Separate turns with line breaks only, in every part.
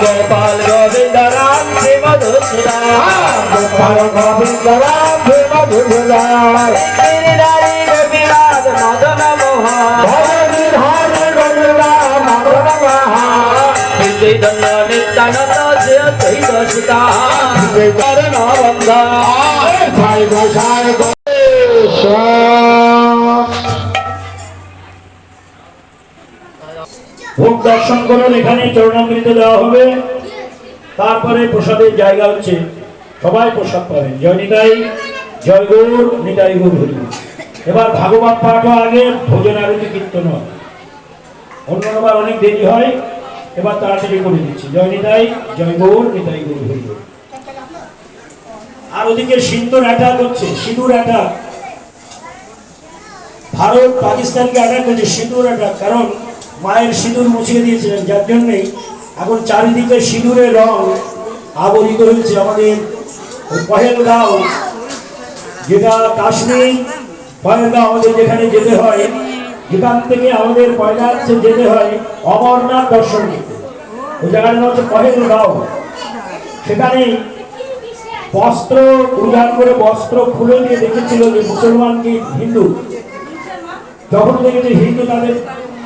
গোপাল গোবিন্দ রাম শ্রী মধুসূদন
গোপাল গোবিন্দ রাম মধুসূদন
গিরিধারী গোপীনাথ মদন মোহন
ভগবী হরি মদন মহা
চৈতন্য নিত্যানন্দ শ্রী অদ্বৈত সীতা চরণ বন্ধন
জয় গোসাই গণেশ
ভোগ দর্শন করুন এখানে চরণামৃত দেওয়া হবে। তারপরে প্রসাদের জায়গা হচ্ছে, সবাই প্রসাদ পাবেন। জয় নিতাই, জয় গৌর, নিতাই গৌর হরি। এবার ভাগবত পাঠও আগে, ভোজন আরতি কীর্তন হয় অন্যবার অনেক দেরি হয়, এবার তাড়াতাড়ি করে দিচ্ছি। জয় নিতাই, জয় গৌর, নিতাই গৌর হরি। আর ওদিকে সিন্দুর অ্যাটাক হচ্ছে, সিঁদুর অ্যাটাক ভারত পাকিস্তানকে অ্যাটাক করছে, সিঁদুর অ্যাটাক কারণ মায়ের সিঁদুর মুছিয়ে দিয়েছিলেন, যার জন্যেই এখন চারিদিকে সিঁদুরের রং আবরিত হয়েছে আমাদের পহেলগাঁও যেটা কাশ্মীর, পহেলগাঁও আমাদের যেখানে যেতে হয়, যেখান থেকে আমাদের পয়লা হচ্ছে যেতে হয় অমরনাথ দর্শন করতে। ওই জায়গাটার নাম হচ্ছে পহেলগাঁও। সেখানে বস্ত্র উজাড় করে বস্ত্র খুলে দিয়ে দেখেছিল যে মুসলমান কি হিন্দু? যখন দেখেছে হিন্দু তাদের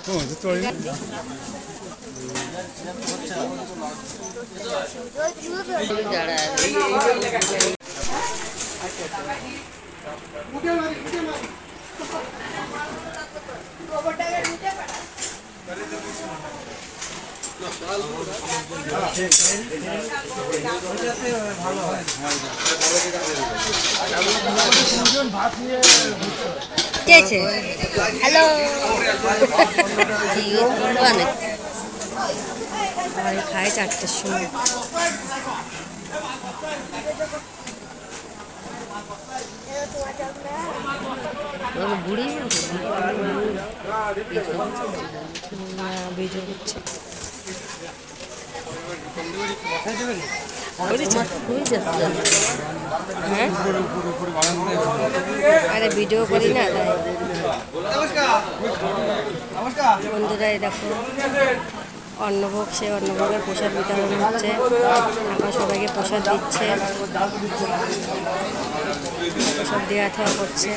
এবং
হ্যালো কে আছে হ্যালো খায় চারটের সময় বুড়ি বেজে হচ্ছে হ্যাঁ? আরে ভিডিও করি না, তাই। বন্ধুরা দেখো, অন্নভোগ, সে অন্নভোগের প্রসাদ বিতরণ হচ্ছে। এখন সবাইকে প্রসাদ দিচ্ছে। প্রসাদ দেওয়া থাওয়া করছে।